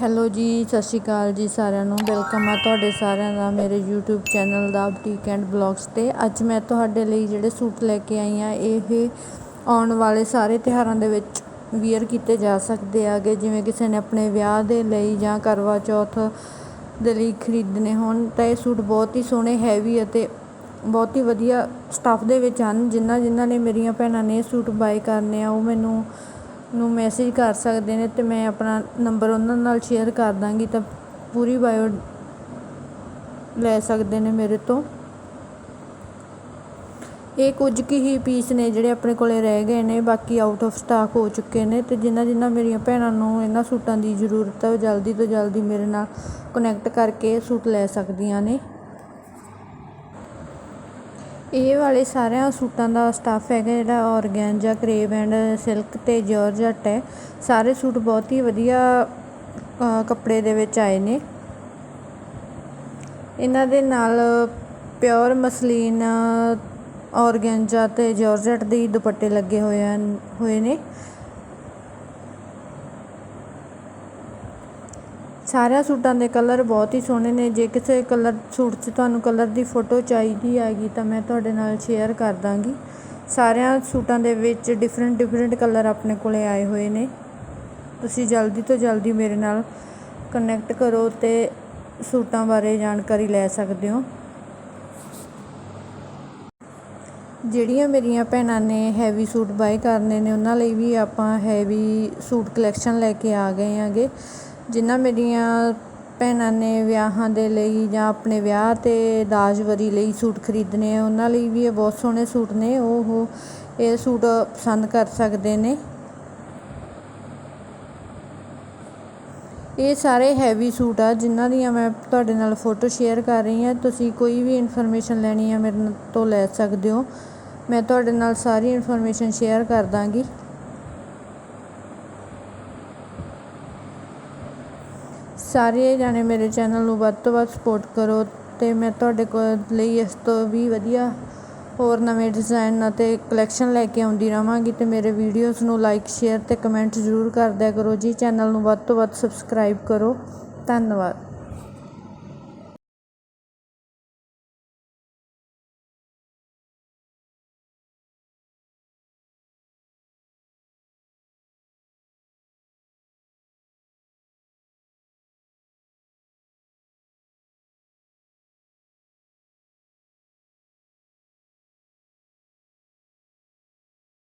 Hello ਜੀ, ਸਤਿ ਸ਼੍ਰੀ ਅਕਾਲ ਜੀ ਸਾਰਿਆਂ ਨੂੰ। ਵੈਲਕਮ ਆ ਤੁਹਾਡੇ ਸਾਰਿਆਂ ਦਾ ਮੇਰੇ YouTube ਚੈਨਲ ਦਾ ਬੁਟੀਕ ਐਂਡ ਬਲੌਗਸ ਤੇ। ਅੱਜ ਮੈਂ ਤੁਹਾਡੇ ਲਈ ਜਿਹੜੇ ਸੂਟ ਲੈ ਕੇ ਆਈ ਆ, ਇਹ ਆਉਣ ਵਾਲੇ ਸਾਰੇ ਤਿਉਹਾਰਾਂ ਦੇ ਵਿੱਚ ਵੀਅਰ ਕੀਤੇ ਜਾ ਸਕਦੇ ਆਗੇ। ਜਿਵੇਂ ਕਿਸੇ ਨੇ ਆਪਣੇ ਵਿਆਹ ਦੇ ਲਈ ਜਾਂ ਕਰਵਾ ਚੌਥ ਦੇ ਲਈ ਖਰੀਦਣੇ ਹੋਣ, ਤਾਂ ਇਹ ਸੂਟ ਬਹੁਤ ਹੀ ਸੋਹਣੇ ਹੈਵੀ ਅਤੇ ਬਹੁਤ ਹੀ ਵਧੀਆ ਸਟੱਫ ਦੇ ਵਿੱਚ ਹਨ। ਜਿਨ੍ਹਾਂ ਜਿਨ੍ਹਾਂ ਨੇ ਮੇਰੀਆਂ ਭੈਣਾਂ ਨੇ ਇਹ ਸੂਟ ਬਾਏ ਕਰਨੇ ਆ, ਉਹ ਮੈਨੂੰ ਨੂੰ ਮੈਸੇਜ ਕਰ ਸਕਦੇ ਨੇ ਅਤੇ ਮੈਂ ਆਪਣਾ ਨੰਬਰ ਉਹਨਾਂ ਨਾਲ ਸ਼ੇਅਰ ਕਰ ਦਾਂਗੀ ਤਾਂ ਪੂਰੀ ਬਾਇਓ ਲੈ ਸਕਦੇ ਨੇ ਮੇਰੇ ਤੋਂ। ਇਹ ਕੁਝ ਕੁ ਹੀ ਪੀਸ ਨੇ ਜਿਹੜੇ ਆਪਣੇ ਕੋਲੇ ਰਹਿ ਗਏ ਨੇ, ਬਾਕੀ ਆਊਟ ਆਫ ਸਟਾਕ ਹੋ ਚੁੱਕੇ ਨੇ ਤੇ ਜਿਨ੍ਹਾਂ ਜਿਨ੍ਹਾਂ ਮੇਰੀਆਂ ਭੈਣਾਂ ਨੂੰ ਇਹਨਾਂ ਸੂਟਾਂ ਦੀ ਜ਼ਰੂਰਤ ਹੈ ਉਹ ਜਲਦੀ ਤੋਂ ਜਲਦੀ ਮੇਰੇ ਨਾਲ ਕਨੈਕਟ ਕਰਕੇ ਸੂਟ ਲੈ ਸਕਦੀਆਂ ਨੇ। ਇਹ ਵਾਲੇ ਸਾਰਿਆਂ ਸੂਟਾਂ ਦਾ ਸਟੱਫ ਹੈਗਾ ਜਿਹੜਾ ਔਰਗੈਂਜਾ, ਕਰੇਵ ਐਂਡ ਸਿਲਕ ਤੇ ਜਾਰਜਟ ਹੈ। ਸਾਰੇ ਸੂਟ ਬਹੁਤ ਹੀ ਵਧੀਆ ਕੱਪੜੇ ਦੇ ਵਿੱਚ ਆਏ ਨੇ। ਇਹਨਾਂ ਦੇ ਨਾਲ ਪਿਓਰ ਮਸਲੀਨ ਔਰਗੈਂਜਾ ਤੇ ਜਾਰਜਟ ਦੇ ਦੁਪੱਟੇ ਲੱਗੇ ਹੋਏ ਹਨ, ਹੋਏ ਨੇ। ਸਾਰਿਆਂ ਸੂਟਾਂ ਦੇ ਕਲਰ ਬਹੁਤ ਹੀ ਸੋਹਣੇ ਨੇ। ਜੇ ਕਿਸੇ ਕਲਰ ਸੂਟ 'ਚ ਤੁਹਾਨੂੰ ਕਲਰ ਦੀ ਫੋਟੋ ਚਾਹੀਦੀ ਹੈਗੀ ਤਾਂ ਮੈਂ ਤੁਹਾਡੇ ਨਾਲ ਸ਼ੇਅਰ ਕਰ ਦਾਂਗੀ। ਸਾਰਿਆਂ ਸੂਟਾਂ ਦੇ ਵਿੱਚ ਡਿਫਰੈਂਟ ਡਿਫਰੈਂਟ ਕਲਰ ਆਪਣੇ ਕੋਲੇ ਆਏ ਹੋਏ ਨੇ। ਤੁਸੀਂ ਜਲਦੀ ਤੋਂ ਜਲਦੀ ਮੇਰੇ ਨਾਲ ਕਨੈਕਟ ਕਰੋ ਤੇ ਸੂਟਾਂ ਬਾਰੇ ਜਾਣਕਾਰੀ ਲੈ ਸਕਦੇ ਹੋ। ਜਿਹੜੀਆਂ ਮੇਰੀਆਂ ਭੈਣਾਂ ਨੇ ਹੈਵੀ ਸੂਟ ਬਾਏ ਕਰਨੇ ਨੇ, ਉਹਨਾਂ ਲਈ ਵੀ ਆਪਾਂ ਹੈਵੀ ਸੂਟ ਕਲੈਕਸ਼ਨ ਲੈ ਕੇ ਆ ਗਏ ਆਂਗੇ ਜਿਨ੍ਹਾਂ ਮੇਰੀਆਂ ਭੈਣਾਂ ਨੇ ਵਿਆਹਾਂ ਦੇ ਲਈ ਜਾਂ ਆਪਣੇ ਵਿਆਹ ਤੇ ਦਾਜ ਵਰੀ ਲਈ ਸੂਟ ਖਰੀਦਣੇ ਆ, ਉਹਨਾਂ ਲਈ ਵੀ ਇਹ ਬਹੁਤ ਸੋਹਣੇ ਸੂਟ ਨੇ। ਉਹ ਇਹ ਸੂਟ ਪਸੰਦ ਕਰ ਸਕਦੇ ਨੇ। ਇਹ ਸਾਰੇ ਹੈਵੀ ਸੂਟ ਆ, ਜਿਨ੍ਹਾਂ ਦੀਆਂ ਮੈਂ ਤੁਹਾਡੇ ਨਾਲ ਫੋਟੋ ਸ਼ੇਅਰ ਕਰ ਰਹੀ ਹਾਂ। ਤੁਸੀਂ ਕੋਈ ਵੀ ਇਨਫੋਰਮੇਸ਼ਨ ਲੈਣੀ ਆ, ਮੇਰੇ ਤੋਂ ਲੈ ਸਕਦੇ ਹੋ। ਮੈਂ ਤੁਹਾਡੇ ਨਾਲ ਸਾਰੀ ਇਨਫੋਰਮੇਸ਼ਨ ਸ਼ੇਅਰ ਕਰ ਦਾਂਗੀ। ਸਾਰੇ ਜਾਣੇ ਮੇਰੇ ਚੈਨਲ ਨੂੰ ਵੱਧ ਤੋਂ ਵੱਧ ਸਪੋਰਟ ਕਰੋ ਅਤੇ ਮੈਂ ਤੁਹਾਡੇ ਕੋਲ ਲਈ ਇਸ ਤੋਂ ਵੀ ਵਧੀਆ ਹੋਰ ਨਵੇਂ ਡਿਜ਼ਾਈਨ ਅਤੇ ਕਲੈਕਸ਼ਨ ਲੈ ਕੇ ਆਉਂਦੀ ਰਹਾਂਗੀ ਅਤੇ ਮੇਰੇ ਵੀਡੀਓਜ਼ ਨੂੰ ਲਾਈਕ ਸ਼ੇਅਰ ਅਤੇ ਕਮੈਂਟ ਜ਼ਰੂਰ ਕਰਦਿਆ ਕਰੋ ਜੀ। ਚੈਨਲ ਨੂੰ ਵੱਧ ਤੋਂ ਵੱਧ ਸਬਸਕ੍ਰਾਈਬ ਕਰੋ। ਧੰਨਵਾਦ।